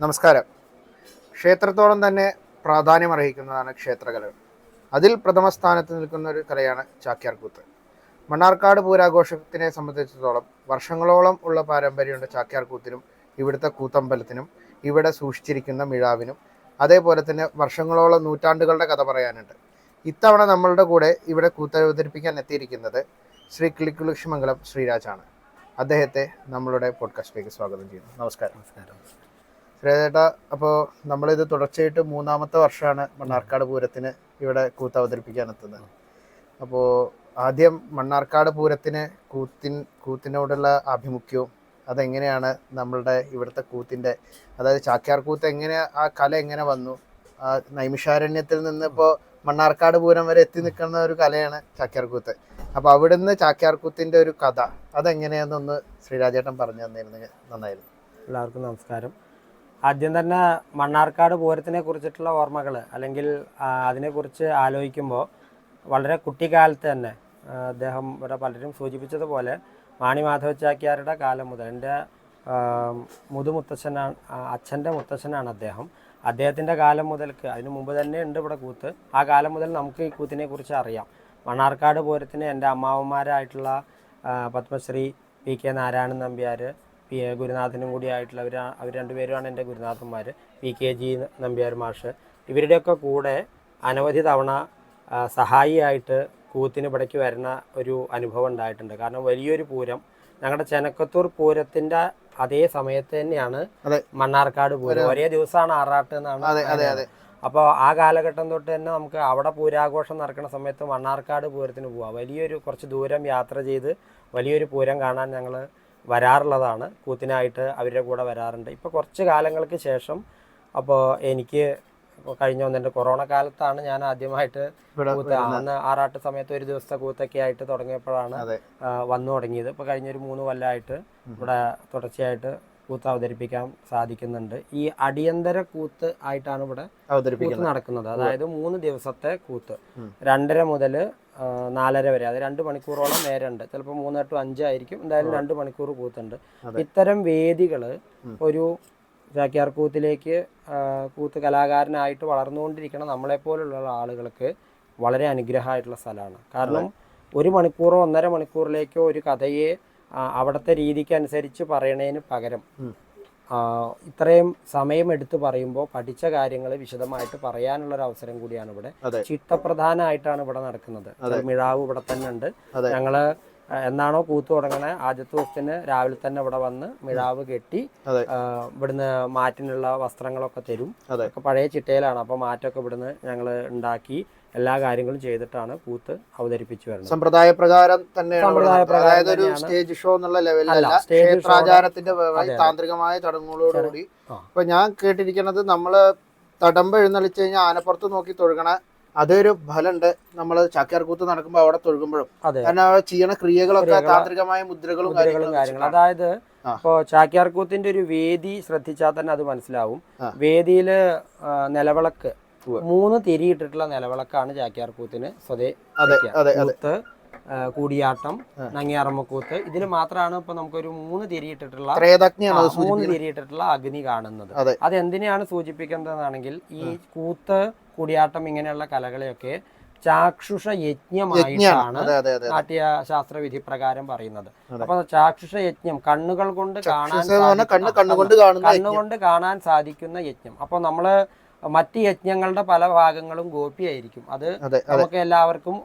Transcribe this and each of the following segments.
നമസ്കാരം. ക്ഷേത്രത്തോളം തന്നെ പ്രാധാന്യം അർഹിക്കുന്നതാണ് ക്ഷേത്രകലകൾ. അതിൽ പ്രഥമ സ്ഥാനത്ത് നിൽക്കുന്ന ഒരു കലയാണ് ചാക്യാർകൂത്ത്. മണ്ണാർക്കാട് പൂരാഘോഷത്തിനെ സംബന്ധിച്ചിടത്തോളം വർഷങ്ങളോളം ഉള്ള പാരമ്പര്യമുണ്ട് ചാക്യാർകൂത്തിനും ഇവിടുത്തെ കൂത്തമ്പലത്തിനും ഇവിടെ സൂക്ഷിച്ചിരിക്കുന്ന മിഴാവിനും. അതേപോലെ തന്നെ വർഷങ്ങളോളം നൂറ്റാണ്ടുകളുടെ കഥ പറയാനുണ്ട്. ഇത്തവണ നമ്മളുടെ കൂടെ ഇവിടെ കൂത്ത് അവതരിപ്പിക്കാൻ എത്തിയിരിക്കുന്നത് ശ്രീ കിളിക്കുളിക്ഷമംഗലം ശ്രീരാജാണ്. അദ്ദേഹത്തെ നമ്മളുടെ പോഡ്കാസ്റ്റിലേക്ക് സ്വാഗതം ചെയ്യുന്നു. നമസ്കാരം. നമസ്കാരം. ശ്രീചേട്ടാ അപ്പോൾ നമ്മളിത് തുടർച്ചയായിട്ട് മൂന്നാമത്തെ വർഷമാണ് മണ്ണാർക്കാട് പൂരത്തിന് ഇവിടെ കൂത്ത് അവതരിപ്പിക്കാൻ എത്തുന്നത് അപ്പോൾ ആദ്യം മണ്ണാർക്കാട് പൂരത്തിന് കൂത്തിൻ കൂത്തിനോടുള്ള ആഭിമുഖ്യവും അതെങ്ങനെയാണ് നമ്മളുടെ ഇവിടുത്തെ കൂത്തിന്റെ അതായത് ചാക്യാർ കൂത്ത് എങ്ങനെ ആ കല എങ്ങനെ വന്നു? നൈമിഷാരണ്യത്തിൽ നിന്ന് ഇപ്പോൾ മണ്ണാർക്കാട് പൂരം വരെ എത്തി നിൽക്കുന്ന ഒരു കലയാണ് ചാക്യാർ കൂത്ത്. അപ്പോൾ അവിടുന്ന് ചാക്യാർ കൂത്തിന്റെ ഒരു കഥ അതെങ്ങനെയാണെന്നൊന്ന് ശ്രീരാജേട്ടൻ പറഞ്ഞു തന്നിരുന്നെങ്കിൽ നന്നായിരുന്നു. എല്ലാവർക്കും നമസ്കാരം. ആദ്യം തന്നെ മണ്ണാർക്കാട് പൂരത്തിനെ കുറിച്ചിട്ടുള്ള ഓർമ്മകൾ അല്ലെങ്കിൽ അതിനെക്കുറിച്ച് ആലോചിക്കുമ്പോൾ വളരെ കുട്ടിക്കാലത്ത് തന്നെ അദ്ദേഹം ഇവിടെ പലരും സൂചിപ്പിച്ചതുപോലെ മാണി മാധവ ചാക്യാരുടെ കാലം മുതൽ എന്റെ മുതുമുത്തച്ഛനാണ് അച്ഛന്റെ മുത്തച്ഛനാണ് അദ്ദേഹം. അദ്ദേഹത്തിന്റെ കാലം മുതൽക്ക് അതിനു മുമ്പ് തന്നെ ഉണ്ട് ഇവിടെ കൂത്ത്. ആ കാലം മുതൽ നമുക്ക് ഈ കൂത്തിനെ കുറിച്ച് അറിയാം. മണ്ണാർക്കാട് പൂരത്തിന് എന്റെ അമ്മാവന്മാരായിട്ടുള്ള Padmashri P K Narayanan Nambiar P A ഗുരുനാഥനും കൂടി ആയിട്ടുള്ള അവർ അവർ രണ്ടുപേരുമാണ് എന്റെ ഗുരുനാഥന്മാർ പി കെ ജി നമ്പ്യാർ മാഷ്. ഇവരുടെയൊക്കെ കൂടെ അനവധി തവണ സഹായിയായിട്ട് കൂത്തിന് ഇവിടേക്ക് വരുന്ന ഒരു അനുഭവം ഉണ്ടായിട്ടുണ്ട്. കാരണം വലിയൊരു പൂരം ഞങ്ങളുടെ ചെനക്കത്തൂർ പൂരത്തിന്റെ അതേ സമയത്ത് തന്നെയാണ് മണ്ണാർക്കാട് പൂരം. ഒരേ ദിവസമാണ് ആറാട്ട് എന്നാണ് അപ്പോൾ ആ കാലഘട്ടം തൊട്ട് തന്നെ നമുക്ക് അവിടെ പൂരാഘോഷം നടക്കുന്ന സമയത്ത് മണ്ണാർക്കാട് പൂരത്തിന് പോവാം. വലിയൊരു കുറച്ച് ദൂരം യാത്ര ചെയ്ത് വലിയൊരു പൂരം കാണാൻ ഞങ്ങൾ വരാറുള്ളതാണ്. കൂത്തിനായിട്ട് അവരുടെ കൂടെ വരാറുണ്ട്. ഇപ്പോൾ കുറച്ച് കാലങ്ങൾക്ക് ശേഷം അപ്പോൾ എനിക്ക് കഴിഞ്ഞ വന്നിട്ട് കൊറോണ കാലത്താണ് ഞാൻ ആദ്യമായിട്ട് കൂത്ത് അന്ന് ആറാട്ട് സമയത്ത് ഒരു ദിവസത്തെ കൂത്തൊക്കെ ആയിട്ട് തുടങ്ങിയപ്പോഴാണ് വന്നു തുടങ്ങിയത് ഇപ്പോൾ കഴിഞ്ഞൊരു മൂന്ന് കൊല്ലമായിട്ട് ഇവിടെ തുടർച്ചയായിട്ട് കൂത്ത് അവതരിപ്പിക്കാൻ സാധിക്കുന്നുണ്ട്. ഈ അടിയന്തര കൂത്ത് ആയിട്ടാണ് ഇവിടെ കൂത്ത് നടക്കുന്നത്. അതായത് മൂന്ന് ദിവസത്തെ കൂത്ത്. രണ്ടര മുതൽ നാലര വരെ. അത് രണ്ട് മണിക്കൂറോളം നേരമുണ്ട് ചിലപ്പോൾ മൂന്ന് ടു അഞ്ചായിരിക്കും എന്തായാലും രണ്ട് മണിക്കൂർ കൂത്തുണ്ട് ഇത്തരം വേദികൾ ഒരു ചാക്യാർ കൂത്തിലേക്ക് കൂത്ത് കലാകാരനായിട്ട് വളർന്നുകൊണ്ടിരിക്കുന്ന നമ്മളെപ്പോലുള്ള ആളുകൾക്ക് വളരെ അനുഗ്രഹമായിട്ടുള്ള സ്ഥലമാണ്. കാരണം ഒരു മണിക്കൂറോ ഒന്നര മണിക്കൂറിലേക്കോ ഒരു കഥയെ അവിടുത്തെ രീതിക്ക് അനുസരിച്ച് പറയണതിന് പകരം ഇത്രയും സമയം എടുത്തു പറയുമ്പോൾ പഠിച്ച കാര്യങ്ങൾ വിശദമായിട്ട് പറയാനുള്ള ഒരു അവസരം കൂടിയാണ് ഇവിടെ. ചിട്ടപ്രധാനമായിട്ടാണ് ഇവിടെ നടക്കുന്നത്. മിഴാവ് ഇവിടെ തന്നെ ഉണ്ട്. ഞങ്ങൾ എന്നാണോ കൂത്ത് തുടങ്ങണേ? ആദ്യത്തെ ദിവസത്തിന് രാവിലെ തന്നെ ഇവിടെ വന്ന് മിഴാവ് കെട്ടി ഇവിടുന്ന് മാറ്റിനുള്ള വസ്ത്രങ്ങളൊക്കെ തരും. അതെ. ഒക്കെ പഴയ ചിട്ടയിലാണ്. അപ്പൊ മാറ്റൊക്കെ ഇവിടുന്ന് ഞങ്ങൾ ഉണ്ടാക്കി എല്ലാ കാര്യങ്ങളും ചെയ്തിട്ടാണ് കൂത്ത് അവതരിപ്പിച്ചു വരുന്നത്. സമ്പ്രദായ പ്രകാരം തന്നെ സമ്പ്രദായ അതായത് ഒരു സ്റ്റേജ് ഷോ എന്നുള്ള ലെവലിലല്ല ക്ഷേത്രാചാരത്തിന്റെ. താന്ത്രികമായ ചടങ്ങുകളോടുകൂടി ഇപ്പൊ ഞാൻ കേട്ടിരിക്കുന്നത് നമ്മൾ തടമ്പ് എഴുന്നള്ളിച്ച് കഴിഞ്ഞാൽ ആനപ്പുറത്ത് നോക്കി തൊഴുകണ അതൊരു ഫലമുണ്ട് നമ്മൾ ചാക്യാർകൂത്ത് നടക്കുമ്പോൾ അവിടെ തൊഴുകുമ്പോഴും. അതെ. കാരണം അവിടെ ചെയ്യണ ക്രിയകളൊക്കെ താന്ത്രികമായ മുദ്രകളും കാര്യങ്ങളും അതായത് ഇപ്പോ ചാക്യാർകൂത്തിന്റെ ഒരു വേദി ശ്രദ്ധിച്ചാൽ തന്നെ അത് മനസ്സിലാവും. വേദിയിൽ നിലവിളക്ക് മൂന്ന് തിരിയിട്ടിട്ടുള്ള നിലവിളക്കാണ് ചാക്യാർകൂത്തിന് സ്വദേ അതെ അതെ കൂടിയാട്ടം. നങ്ങിയാറമ്മക്കൂത്ത്. ഇതിൽ മാത്രമാണ് ഇപ്പൊ നമുക്കൊരു മൂന്ന് തിരിയിട്ടിട്ടുള്ള മൂന്ന് തിരിയിട്ടിട്ടുള്ള അഗ്നി കാണുന്നത്. അതെ. എന്തിനെയാണ് സൂചിപ്പിക്കുന്നതാണെങ്കിൽ ഈ കൂത്ത് കൂടിയാട്ടം ഇങ്ങനെയുള്ള കലകളെയൊക്കെ ചാക്ഷുഷ യജ്ഞമായിട്ടാണ് നാട്യ ശാസ്ത്ര വിധി പ്രകാരം പറയുന്നത്. അപ്പൊ ചാക്ഷുഷ യജ്ഞം കണ്ണുകൾ കൊണ്ട് കാണാൻ കണ്ണുകൊണ്ട് കാണാൻ സാധിക്കുന്ന യജ്ഞം. അപ്പൊ നമ്മൾ മറ്റ് യജ്ഞങ്ങളുടെ പല ഭാഗങ്ങളും ഗോപ്യായിരിക്കും അത് നമുക്ക് എല്ലാവർക്കും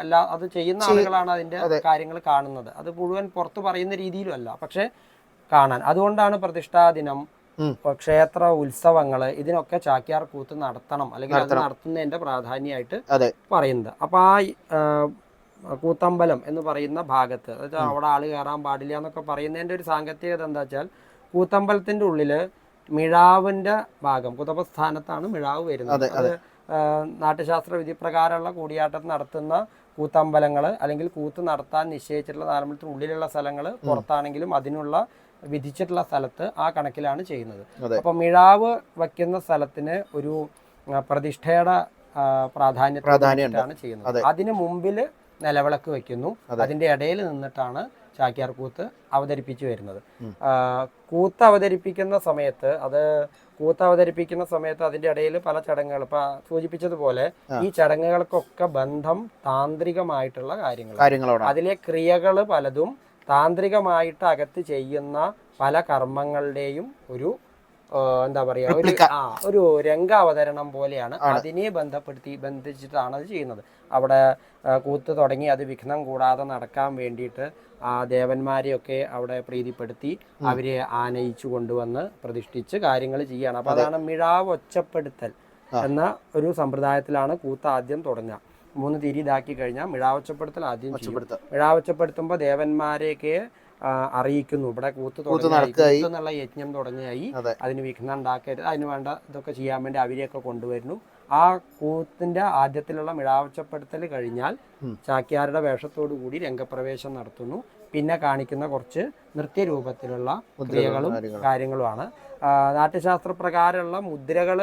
എല്ലാ അത് ചെയ്യുന്ന ആളുകളാണ് അതിന്റെ കാര്യങ്ങൾ കാണുന്നത്. അത് മുഴുവൻ പുറത്തു പറയുന്ന രീതിയിലും അല്ല. പക്ഷെ കാണാൻ. അതുകൊണ്ടാണ് പ്രതിഷ്ഠാ ദിനം ക്ഷേത്ര ഉത്സവങ്ങൾ ഇതിനൊക്കെ ചാക്യാർ കൂത്ത് നടത്തണം. അല്ലെങ്കിൽ അത് നടത്തുന്നതിന്റെ പ്രാധാന്യമായിട്ട് പറയുന്നത്. അപ്പൊ ആ ആ, കൂത്തമ്പലം എന്ന് പറയുന്ന ഭാഗത്ത് അതായത് അവിടെ ആൾ കയറാൻ പാടില്ല എന്നൊക്കെ പറയുന്നതിന്റെ ഒരു സാങ്കേതികത എന്താ വെച്ചാൽ കൂത്തമ്പലത്തിന്റെ ഉള്ളിൽ മിഴാവിന്റെ ഭാഗം കുതപസ്ഥാനത്താണ് മിഴാവ് വരുന്നത്. അത് നാട്യശാസ്ത്ര വിധി പ്രകാരമുള്ള കൂടിയാട്ടം നടത്തുന്ന കൂത്തമ്പലങ്ങൾ അല്ലെങ്കിൽ കൂത്ത് നടത്താൻ നിശ്ചയിച്ചിട്ടുള്ള നാലമ്പലത്തിന് ഉള്ളിലുള്ള സ്ഥലങ്ങൾ പുറത്താണെങ്കിലും അതിനുള്ള വിധിച്ചിട്ടുള്ള സ്ഥലത്ത് ആ കണക്കിലാണ് ചെയ്യുന്നത്. അപ്പൊ മിഴാവ് വയ്ക്കുന്ന സ്ഥലത്തിന് ഒരു പ്രതിഷ്ഠയുടെ ആ, പ്രാധാന്യത്തെ ചെയ്യുന്നത്. അതിന് മുമ്പിൽ നിലവിളക്ക് വെക്കുന്നു അതെ. അതിന്റെ ഇടയിൽ നിന്നിട്ടാണ് ചാക്യാർ കൂത്ത് അവതരിപ്പിച്ചു വരുന്നത്. കൂത്ത് അവതരിപ്പിക്കുന്ന സമയത്ത് അത് കൂത്ത് അവതരിപ്പിക്കുന്ന സമയത്ത് അതിന്റെ ഇടയിൽ പല ചടങ്ങുകൾ ഇപ്പൊ സൂചിപ്പിച്ചതുപോലെ ഈ ചടങ്ങുകൾക്കൊക്കെ ബന്ധം താന്ത്രികമായിട്ടുള്ള കാര്യങ്ങൾ അതിലെ ക്രിയകൾ പലതും താന്ത്രികമായിട്ട് അകത്ത് ചെയ്യുന്ന പല കർമ്മങ്ങളുടെയും ഒരു എന്താ പറയാ ഒരു ആ ഒരു രംഗാവതരണം പോലെയാണ് അതിനെ ബന്ധപ്പെടുത്തി ബന്ധിച്ചിട്ടാണ് അത് ചെയ്യുന്നത്. അവിടെ കൂത്ത് തുടങ്ങി അത് വിഘ്നം കൂടാതെ നടക്കാൻ വേണ്ടിയിട്ട് ആ ദേവന്മാരെയൊക്കെ അവിടെ പ്രീതിപ്പെടുത്തി അവരെ ആനയിച്ചു കൊണ്ടുവന്ന് പ്രതിഷ്ഠിച്ച് കാര്യങ്ങൾ ചെയ്യുകയാണ്. അപ്പൊ അതാണ് മിഴാവ് ഒച്ചപ്പെടുത്തൽ എന്ന ഒരു സമ്പ്രദായത്തിലാണ് കൂത്ത് ആദ്യം തുടങ്ങുക. മൂന്ന് തിരി ഇതാക്കി കഴിഞ്ഞാൽ മിഴാവച്ചപ്പെടുത്തൽ ആദ്യം. മിഴാവച്ചപ്പെടുത്തുമ്പോൾ ദേവന്മാരെയൊക്കെ അറിയിക്കുന്നു. ഇവിടെ കൂത്ത് തുടങ്ങി എന്നുള്ള യജ്ഞം തുടങ്ങിയായി. അതെ. അതിന് വിഘ്നം ഉണ്ടാക്കരുത്. അതിന് വേണ്ട ഇതൊക്കെ ചെയ്യാൻ വേണ്ടി അവരെയൊക്കെ കൊണ്ടുവരുന്നു. ആ കൂത്തിന്റെ ആദ്യത്തിലുള്ള മിഴാവച്ചപ്പെടുത്തൽ കഴിഞ്ഞാൽ ചാക്യാരുടെ വേഷത്തോടു കൂടി രംഗപ്രവേശം നടത്തുന്നു. പിന്നെ കാണിക്കുന്ന കുറച്ച് നൃത്യരൂപത്തിലുള്ള ക്രിയകളും കാര്യങ്ങളുമാണ്. നാട്യശാസ്ത്ര പ്രകാരമുള്ള മുദ്രകൾ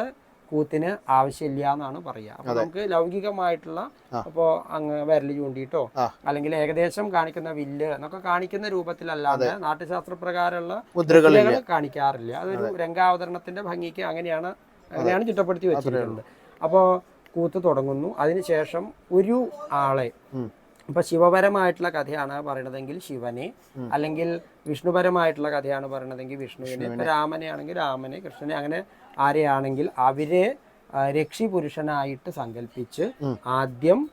കൂത്തിന് ആവശ്യമില്ല എന്നാണ് പറയുക. അപ്പൊ നമുക്ക് ലൗകികമായിട്ടുള്ള ഇപ്പോ അങ്ങ് വിരൽ ചൂണ്ടിയിട്ടോ. അല്ലെങ്കിൽ ഏകദേശം കാണിക്കുന്ന വില്ല് എന്നൊക്കെ കാണിക്കുന്ന രൂപത്തിലല്ലാതെ നാട്യശാസ്ത്ര പ്രകാരമുള്ള മുദ്രകൾ കാണിക്കാറില്ല. അതൊരു രംഗാവതരണത്തിന്റെ ഭംഗിക്ക് അങ്ങനെയാണ് അങ്ങനെയാണ് ചിട്ടപ്പെടുത്തി വെച്ചിരിക്കുന്നത്. അപ്പോൾ കൂത്ത് തുടങ്ങുന്നു. അതിനുശേഷം ഒരു ആളെ. ഇപ്പൊ ശിവപരമായിട്ടുള്ള കഥയാണ് പറയണതെങ്കിൽ ശിവനെ അല്ലെങ്കിൽ വിഷ്ണുപരമായിട്ടുള്ള കഥയാണ് പറയണതെങ്കിൽ വിഷ്ണുവിനെ. രാമനെ ആണെങ്കിൽ രാമനെ കൃഷ്ണനെ അങ്ങനെ ആരെയാണെങ്കിൽ അവരെ രക്ഷി പുരുഷനായിട്ട് സങ്കല്പിച്ച് ആദ്യം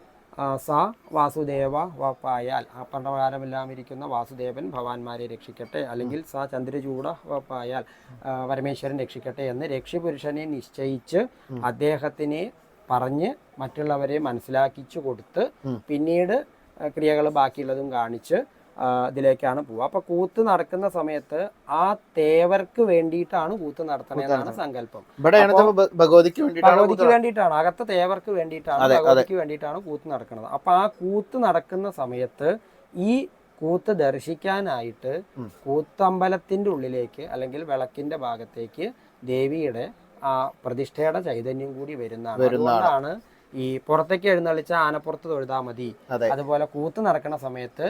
സ വാസുദേവ വപ്പായാൽ. അപ്രകാരമില്ലാമിരിക്കുന്ന വാസുദേവൻ ഭവാന്മാരെ രക്ഷിക്കട്ടെ. അല്ലെങ്കിൽ സ ചന്ദ്രചൂട വപ്പായാൽ പരമേശ്വരൻ രക്ഷിക്കട്ടെ എന്ന് രക്ഷപുരുഷനെ നിശ്ചയിച്ച് അദ്ദേഹത്തിനെ പറഞ്ഞ് മറ്റുള്ളവരെ മനസ്സിലാക്കിച്ചു കൊടുത്ത് പിന്നീട് ക്രിയകൾ ബാക്കിയുള്ളതും കാണിച്ച് ഇതിലേക്കാണ് പോവുക. അപ്പൊ കൂത്ത് നടക്കുന്ന സമയത്ത് ആ തേവർക്ക് വേണ്ടിയിട്ടാണ് കൂത്ത് നടത്തണേന്നാണ് സങ്കല്പം. ഭഗവതിക്ക് വേണ്ടിയിട്ടാണ് അകത്തെ തേവർക്ക് വേണ്ടിയിട്ടാണ് ഭഗവതിക്ക് വേണ്ടിയിട്ടാണ് കൂത്ത് നടക്കുന്നത്. അപ്പൊ ആ കൂത്ത് നടക്കുന്ന സമയത്ത് ഈ കൂത്ത് ദർശിക്കാനായിട്ട് കൂത്തമ്പലത്തിന്റെ ഉള്ളിലേക്ക് അല്ലെങ്കിൽ വിളക്കിന്റെ ഭാഗത്തേക്ക് ദേവിയുടെ ആ പ്രതിഷ്ഠയുടെ ചൈതന്യം കൂടി വരുന്നതാണ്. അതുകൊണ്ടാണ് ഈ പുറത്തേക്ക് എഴുന്നള്ളിച്ച ആനപ്പുറത്ത് തൊഴുതാ മതി. അതുപോലെ കൂത്ത് നടക്കുന്ന സമയത്ത്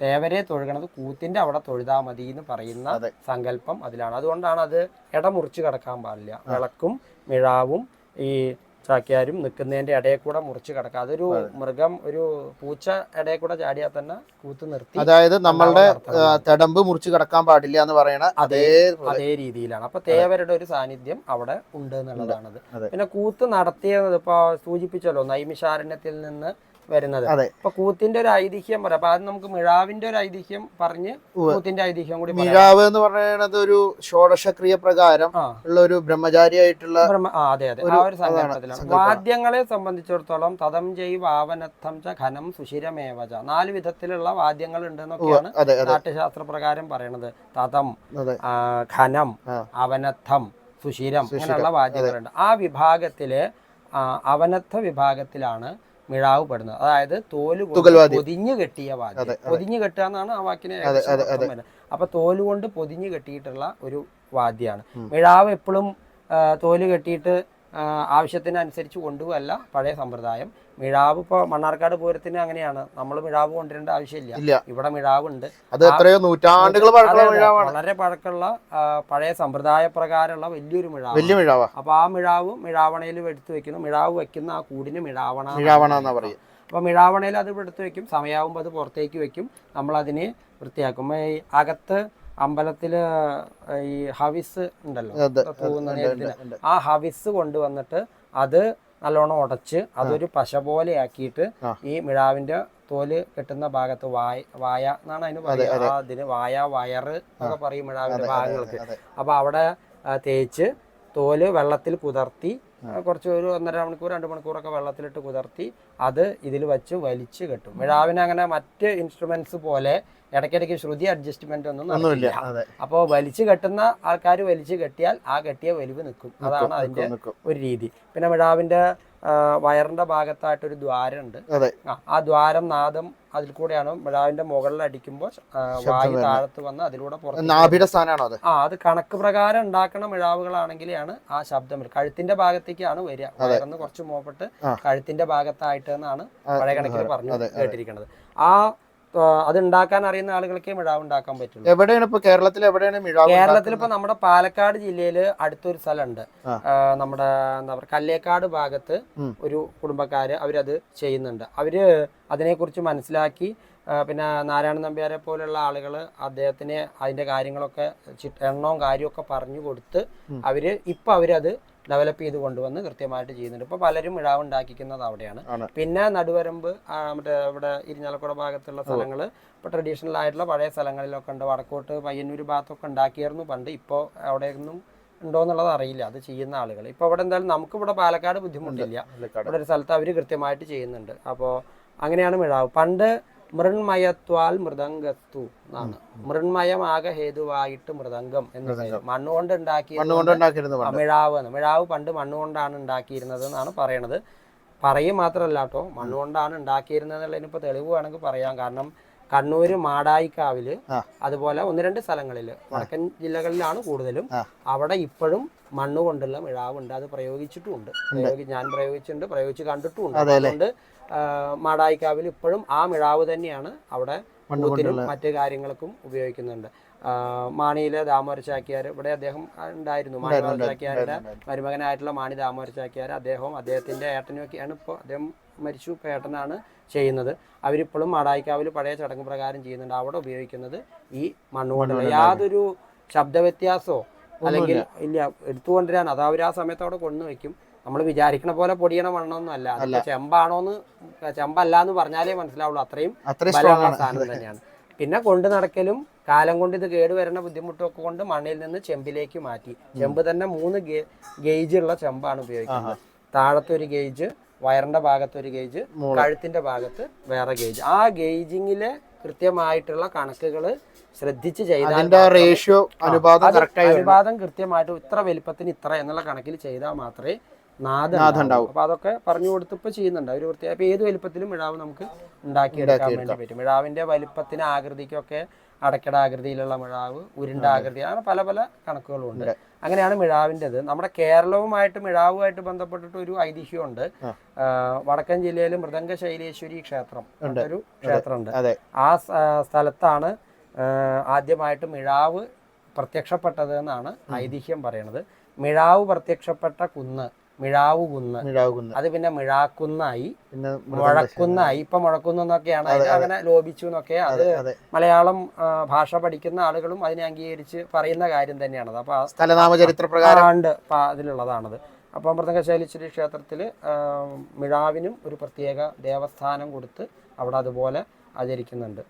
തേവരെ തൊഴുകണത് കൂത്തിന്റെ അവിടെ തൊഴുതാ മതി എന്ന് പറയുന്ന. സങ്കല്പം അതിലാണ്. അതുകൊണ്ടാണ് അത് ഇടമുറിച്ച് കിടക്കാൻ പാടില്ല. വിളക്കും മിഴാവും ഈ ചാക്യാരും നിൽക്കുന്നതിന്റെ ഇടയിൽ കൂടെ മുറിച്ച് കിടക്കുക. അതൊരു മൃഗം ഒരു പൂച്ച ഇടയിൽ കൂടെ ചാടിയാൽ തന്നെ കൂത്ത് നിർത്തി അതായത് നമ്മളുടെ തെടമ്പ് മുറിച്ച് കിടക്കാൻ പാടില്ല എന്ന് പറയണ അതേ അതേ രീതിയിലാണ്. അപ്പൊ തേവരുടെ ഒരു സാന്നിധ്യം അവിടെ ഉണ്ട് എന്നുള്ളതാണത്. പിന്നെ കൂത്ത് നടത്തിയത് ഇപ്പൊ സൂചിപ്പിച്ചല്ലോ നൈമിഷാരണ്യത്തിൽ നിന്ന് വരുന്നത്. അപ്പൊ കൂത്തിന്റെ ഒരു ഐതിഹ്യം പറയാം. അപ്പൊ അത് നമുക്ക് മിഴാവിന്റെ ഒരു ഐതിഹ്യം പറഞ്ഞ് കൂത്തിന്റെ ഐതിഹ്യം കൂടി മിഴാവ് എന്ന് പറയുന്നത് ഒരു ഷോഡശക്രിയ പ്രകാരം ഉള്ള ഒരു ബ്രഹ്മചാരിയായിട്ടുള്ള ആയിട്ടുള്ള അതെ അതെ. ആ ഒരു സങ്കല്പത്തിലാണ് വാദ്യങ്ങളെ സംബന്ധിച്ചിടത്തോളം തഥം ജൈ വാവനത്തം ച ഘനം സുഷിരമേവച നാല് വിധത്തിലുള്ള വാദ്യങ്ങൾ ഉണ്ടെന്നൊക്കെയാണ് നാട്യശാസ്ത്ര പ്രകാരം പറയണത്. തഥം ഘനം ആ. സുഷിരം അങ്ങനെയുള്ള വാദ്യങ്ങളുണ്ട്. ആ വിഭാഗത്തിലെ അവനത്ത അവനത്ഥ വിഭാഗത്തിലാണ് മിഴാവ് പെടുന്നത്. അതായത് തോൽ. പൊതിഞ്ഞു കെട്ടിയ വാദ്യം. പൊതിഞ്ഞു കെട്ടുക എന്നാണ് ആ വാക്കിനെ അപ്പൊ തോൽ കൊണ്ട് പൊതിഞ്ഞു കെട്ടിയിട്ടുള്ള ഒരു വാദ്യമാണ് മിഴാവ് എപ്പോഴും തോൽ കെട്ടിയിട്ട് ആവശ്യത്തിനനുസരിച്ച് കൊണ്ടുപോകല്ല പഴയ സമ്പ്രദായം. മിഴാവ് ഇപ്പോൾ മണ്ണാർക്കാട് പൂരത്തിന് അങ്ങനെയാണ്. നമ്മൾ മിഴാവ് കൊണ്ടുവരേണ്ട ആവശ്യമില്ല. ഇവിടെ മിഴാവുണ്ട്. അത് എത്രയോ നൂറ്റാണ്ടുകൾ വളരെ പഴക്കമുള്ള പഴയ സമ്പ്രദായ പ്രകാരമുള്ള വലിയൊരു മിഴാവ് വലിയ മിഴാവാ. അപ്പൊ ആ മിഴാവ് മിഴാവണയിൽ എടുത്തു വെക്കുന്നു. മിഴാവ് വെക്കുന്ന ആ കൂടിന് മിഴാവണ മിഴാവണ എന്നാ പറയുക. പറയുക അപ്പൊ മിഴാവണയിൽ അത് എടുത്തു വെക്കും. സമയമാകുമ്പോൾ അത് പുറത്തേക്ക് വെക്കും. നമ്മൾ അതിനെ വൃത്തിയാക്കും അകത്ത് അമ്പലത്തിൽ ഈ ഹവിസ് ഉണ്ടല്ലോ നേരത്തിന്. ആ ഹവിസ് കൊണ്ടുവന്നിട്ട് അത് നല്ലോണം ഉടച്ച് അതൊരു പശ പോലെ ആക്കിയിട്ട് ഈ മിഴാവിന്റെ തോൽ കെട്ടുന്ന ഭാഗത്ത് വായ വായ എന്നാണ് അതിന് പറയുക. അതിന് വായ വയറ് എന്നൊക്കെ പറയും മിഴാവിന്റെ ഭാഗങ്ങൾക്ക്. അപ്പൊ അവിടെ തേച്ച് തോൽ വെള്ളത്തിൽ കുതിർത്തി കുറച്ച് ഒരു ഒന്നര മണിക്കൂർ രണ്ട് മണിക്കൂറൊക്കെ വെള്ളത്തിലിട്ട് കുതിർത്തി അത് ഇതിൽ വെച്ച് വലിച്ചു കെട്ടും. മിഴാവിനെ അങ്ങനെ മറ്റ് ഇൻസ്ട്രുമെന്റ്സ് പോലെ ഇടയ്ക്കിടയ്ക്ക് ശ്രുതി അഡ്ജസ്റ്റ്മെന്റ് ഒന്നും ഒന്നുമില്ല. അപ്പോൾ വലിച്ചു കെട്ടുന്ന ആൾക്കാർ വലിച്ചു കെട്ടിയാൽ ആ കെട്ടിയ വലിവ് നിൽക്കും. അതാണ് അതിന്റെ ഒരു രീതി. പിന്നെ മിഴാവിന്റെ വയറിന്റെ ഭാഗത്തായിട്ട് ഒരു ദ്വാരമുണ്ട് ആ, ദ്വാരം നാദം അതിൽ കൂടെയാണ് മിഴാവിന്റെ മുകളിൽ അടിക്കുമ്പോൾ വായു താഴത്ത് വന്ന് അതിലൂടെ പുറത്ത് സ്ഥാനമാണോ അത്? ആ അത് കണക്ക് പ്രകാരം ഉണ്ടാക്കുന്ന മിഴാവുകളാണെങ്കിലാണ് ആ ശബ്ദം കഴുത്തിന്റെ ഭാഗത്തേക്കാണ് വരിക. വയറിന്ന് കുറച്ച് മോപ്പെട്ട് കഴുത്തിന്റെ ഭാഗത്തായിട്ട് എന്നാണ് പഴയ കണക്കിൽ പറഞ്ഞു. കേട്ടിരിക്കുന്നത്. ആ ആ, അത് ഉണ്ടാക്കാൻ അറിയുന്ന ആളുകൾക്ക് മിഴാവ് ഉണ്ടാക്കാൻ പറ്റുള്ളൂ. എവിടെയാണ് ഇപ്പൊ കേരളത്തിൽ എവിടെയാണ് മിഴാവ് കേരളത്തിൽ ഇപ്പൊ നമ്മുടെ പാലക്കാട് ജില്ലയിൽ അടുത്തൊരു സ്ഥലമുണ്ട്. നമ്മുടെ എന്താ പറയുക കല്ലേക്കാട് ഭാഗത്ത് ഒരു കുടുംബക്കാര് അവരത് ചെയ്യുന്നുണ്ട്. അവർ അതിനെക്കുറിച്ച് മനസ്സിലാക്കി പിന്നെ നാരായണ നമ്പ്യാരെ പോലുള്ള ആളുകൾ അദ്ദേഹത്തിന് അതിന്റെ കാര്യങ്ങളൊക്കെ എണ്ണവും കാര്യമൊക്കെ പറഞ്ഞു കൊടുത്ത് അവർ ഇപ്പൊ അവരത് ഡെവലപ്പ് ചെയ്ത് കൊണ്ടുവന്ന് കൃത്യമായിട്ട് ചെയ്യുന്നുണ്ട്. ഇപ്പൊ പലരും ഇഴാവ് ഉണ്ടാക്കിക്കുന്നത് അവിടെയാണ് പിന്നെ നടുവരമ്പ് മറ്റേ ഇവിടെ ഇരിഞ്ഞാലക്കുട ഭാഗത്തുള്ള സ്ഥലങ്ങൾ ഇപ്പോൾ ട്രഡീഷണൽ ആയിട്ടുള്ള പഴയ സ്ഥലങ്ങളിലൊക്കെ ഉണ്ട്. വടക്കോട്ട് പയ്യന്നൂർ ഭാഗത്തൊക്കെ ഉണ്ടാക്കിയായിരുന്നു. പണ്ട് ഇപ്പോൾ അവിടെയൊന്നും ഉണ്ടോ എന്നുള്ളത് അറിയില്ല. അത് ചെയ്യുന്ന ആളുകൾ ഇപ്പോൾ ഇവിടെ എന്തായാലും നമുക്ക് ഇവിടെ പാലക്കാട് ബുദ്ധിമുട്ടില്ല. ഇവിടെ ഒരു സ്ഥലത്ത് അവർ കൃത്യമായിട്ട് ചെയ്യുന്നുണ്ട്. അപ്പോൾ അങ്ങനെയാണ് മിഴാവ് പണ്ട് മൃണ്മയത്വാൽ മൃദംഗസ്തു എന്നാണ്. മൃണ്മയമാകെ ഹേതുവായിട്ട് മൃദംഗം എന്ന് മണ്ണുകൊണ്ട് പണ്ട്. മിഴാവ് എന്ന്. മിഴാവ് പണ്ട് മണ്ണുകൊണ്ടാണ് ഉണ്ടാക്കിയിരുന്നത് എന്നാണ് പറയണത്. പറയും മാത്രമല്ല കേട്ടോ മണ്ണുകൊണ്ടാണ് ഉണ്ടാക്കിയിരുന്നത് എന്നുള്ളതിന് ഇപ്പോൾ തെളിവ് വേണമെങ്കിൽ പറയാം. കാരണം കണ്ണൂര് മാടായിക്കാവിൽ. അതുപോലെ ഒന്ന് രണ്ട് സ്ഥലങ്ങളിൽ വടക്കൻ ജില്ലകളിലാണ് കൂടുതലും. അവിടെ ഇപ്പോഴും മണ്ണുകൊണ്ടുള്ള മിഴാവ് ഉണ്ട് അത് പ്രയോഗിച്ചിട്ടുമുണ്ട്. പ്രയോഗി ഞാൻ പ്രയോഗിച്ചിട്ടുണ്ട് പ്രയോഗിച്ച് കണ്ടിട്ടുണ്ട് അതുകൊണ്ട് മാടായിക്കാവിൽ ഇപ്പോഴും ആ മിഴാവ് തന്നെയാണ് അവിടെ മണ്ണുത്തിനും മറ്റു കാര്യങ്ങൾക്കും ഉപയോഗിക്കുന്നുണ്ട്. മാണിയിലെ ദാമോദര ചാക്യാർ ഇവിടെ അദ്ദേഹം ഉണ്ടായിരുന്നു. മാണി ഉണ്ടായിരുന്നു, ചാക്യാരുടെ മരുമകനായിട്ടുള്ള മാണി ദാമോദര ചാക്യാർ അദ്ദേഹവും അദ്ദേഹത്തിന്റെ ഏട്ടനുമൊക്കെയാണ് ഇപ്പോൾ അദ്ദേഹം മരിച്ചു ഇപ്പോൾ ഏട്ടനാണ് ചെയ്യുന്നത്. അവരിപ്പോഴും മാടായിക്കാവിൽ പഴയ ചടങ്ങ് പ്രകാരം ചെയ്യുന്നുണ്ട്. അവിടെ ഉപയോഗിക്കുന്നത് ഈ മണ്ണുകൊണ്ട് യാതൊരു ശബ്ദ വ്യത്യാസമോ അല്ലെങ്കിൽ ഇല്ല എടുത്തുകൊണ്ടിരാൻ അത് അവർ ആ സമയത്ത് അവിടെ കൊണ്ടുവയ്ക്കും. നമ്മൾ വിചാരിക്കണ പോലെ പൊടിയണ മണ്ണൊന്നും അല്ല. അതിപ്പോ ചെമ്പാണോന്ന് ചെമ്പല്ല എന്ന് പറഞ്ഞാലേ മനസ്സിലാവുള്ളൂ. അത്രയും ബലമുള്ള സാധനം തന്നെയാണ്. പിന്നെ കൊണ്ട് നടക്കലും കാലം കൊണ്ട് ഇത് കേടുവരുന്ന ബുദ്ധിമുട്ടൊക്കെ കൊണ്ട് മണ്ണിൽ നിന്ന് ചെമ്പിലേക്ക് മാറ്റി. ചെമ്പ് തന്നെ മൂന്ന് ഗേജ് ഉള്ള ചെമ്പാണ് ഉപയോഗിക്കുന്നത്. താഴത്തെ ഒരു ഗേജ് വയറിന്റെ ഭാഗത്ത് ഒരു ഗേജ്. കഴുത്തിന്റെ ഭാഗത്ത് വേറെ ഗേജ്. ആ ഗേജിങ്ങിലെ കൃത്യമായിട്ടുള്ള കണക്കുകൾ ശ്രദ്ധിച്ച് ചെയ്താൽ റേഷ്യോ അനുപാതം. അനുപാതം കൃത്യമായിട്ട് ഇത്ര വലിപ്പത്തിന് ഇത്ര എന്നുള്ള കണക്കിൽ ചെയ്താൽ മാത്രമേ നാദം ഉണ്ടാവൂ. അപ്പൊ അതൊക്കെ പറഞ്ഞു കൊടുത്തപ്പോൾ ചെയ്യുന്നുണ്ട്. ഒരു വൃത്തിയായി അപ്പൊ ഏത് വലിപ്പത്തിലും മിഴാവ് നമുക്ക് ഉണ്ടാക്കിയെടുക്കാൻ വേണ്ടി പറ്റും. മിഴാവിന്റെ വലിപ്പത്തിന് ആകൃതിക്കൊക്കെ അടക്കട ആകൃതിയിലുള്ള മിഴാവ് ഉരുണ്ട ആകൃതി അങ്ങനെ പല പല കണക്കുകളും ഉണ്ട്. അങ്ങനെയാണ് മിഴാവിന്റെത് നമ്മുടെ കേരളവുമായിട്ട് മിഴാവുമായിട്ട് ബന്ധപ്പെട്ടിട്ട് ഒരു ഐതിഹ്യമുണ്ട്. വടക്കൻ ജില്ലയിൽ മൃദംഗ ശൈലേശ്വരി ക്ഷേത്രം ഉണ്ട്. ഒരു ക്ഷേത്രമുണ്ട്. ആ സ്ഥലത്താണ് ആദ്യമായിട്ട് മിഴാവ് പ്രത്യക്ഷപ്പെട്ടത് എന്നാണ് ഐതിഹ്യം പറയണത് മിഴാവ് പ്രത്യക്ഷപ്പെട്ട കുന്ന് മിഴാവ് കുന്ന് മിഴാകുന്ന അത് പിന്നെ മിഴാക്കുന്നായി പിന്നെ മുഴക്കുന്നായി. ഇപ്പൊ മുഴക്കുന്നു എന്നൊക്കെയാണ് അങ്ങനെ ലോപിച്ചു എന്നൊക്കെ അത് മലയാളം ഭാഷ പഠിക്കുന്ന ആളുകളും അതിനെ അംഗീകരിച്ച് പറയുന്ന കാര്യം തന്നെയാണത് അപ്പൊ സ്ഥലനാമ ചരിത്ര അതിലുള്ളതാണത്. അപ്പം മൃദംഗശൈലേശ്വരി ക്ഷേത്രത്തിൽ മിഴാവിനും ഒരു പ്രത്യേക ദേവസ്ഥാനം കൊടുത്ത് അവിടെ അതുപോലെ ആചരിക്കുന്നുണ്ട്.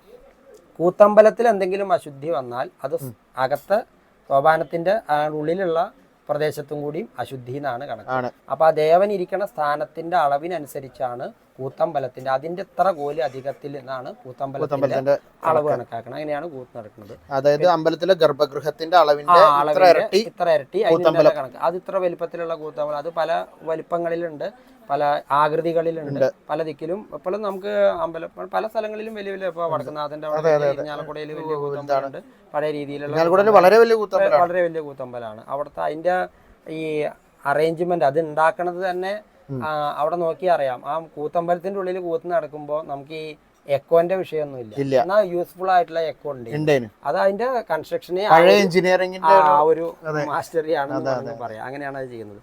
കൂത്തമ്പലത്തിൽ എന്തെങ്കിലും അശുദ്ധി വന്നാൽ അത് അകത്ത് സോപാനത്തിന്റെ ഉള്ളിലുള്ള പ്രദേശത്തും കൂടിയും അശുദ്ധി എന്നാണ് കണക്ക്. അപ്പൊ ആ ദേവൻ ഇരിക്കുന്ന സ്ഥാനത്തിന്റെ അളവിനനുസരിച്ചാണ് കൂത്തമ്പലത്തിന്റെ അതിന്റെ ഇത്ര കോൽ അധികത്തിൽ എന്നാണ് കൂത്തമ്പലത്തിന്റെ കൂത്തമ്പലത്തിന്റെ അളവ് കണക്കാക്കണം. അങ്ങനെയാണ് കൂത്ത് നടക്കുന്നത്. അതായത് അമ്പലത്തിലെ ഗർഭഗൃഹത്തിന്റെ അളവിന്റെ ഇത്ര ഇരട്ടി ഇത്ര ഇരട്ടി അതിന്റെ കണക്ക്. അത് ഇത്ര വലിപ്പത്തിലുള്ള കൂത്തമ്പലം അത് പല വലിപ്പങ്ങളിലുണ്ട്. പല ആകൃതികളിലുണ്ട്. പല ദിക്കിലും ഇപ്പോഴും നമുക്ക് അമ്പലം പല സ്ഥലങ്ങളിലും വലിയ വലിയ ഇപ്പോൾ വടക്കുന്നാഥന്റെ ഞാലക്കുടയിൽ വലിയ ഇരിഞ്ഞാലക്കുടയിൽ വലിയ കൂത്തമ്പലമുണ്ട്. പഴയ രീതിയിലുള്ള വളരെ വലിയ വളരെ വലിയ കൂത്തമ്പലാണ് അവിടുത്തെ അതിന്റെ ഈ അറേഞ്ച്മെന്റ് അത് ഉണ്ടാക്കണത് തന്നെ അവിടെ നോക്കി അറിയാം. ആ കൂത്തമ്പലത്തിന്റെ ഉള്ളിൽ കൂത്ത് നടക്കുമ്പോൾ നമുക്ക് ഈ എക്കോന്റെ വിഷയമൊന്നും ഇല്ല. എന്നാ യൂസ്ഫുൾ ആയിട്ടുള്ള എക്കോ ഉണ്ട്. അത് അതിന്റെ കൺസ്ട്രക്ഷനെ എഞ്ചിനീയറിംഗിന്റെ ആ ഒരു മാസ്റ്ററിയാണ് പറയാം. അങ്ങനെയാണ് അത് ചെയ്യുന്നത്.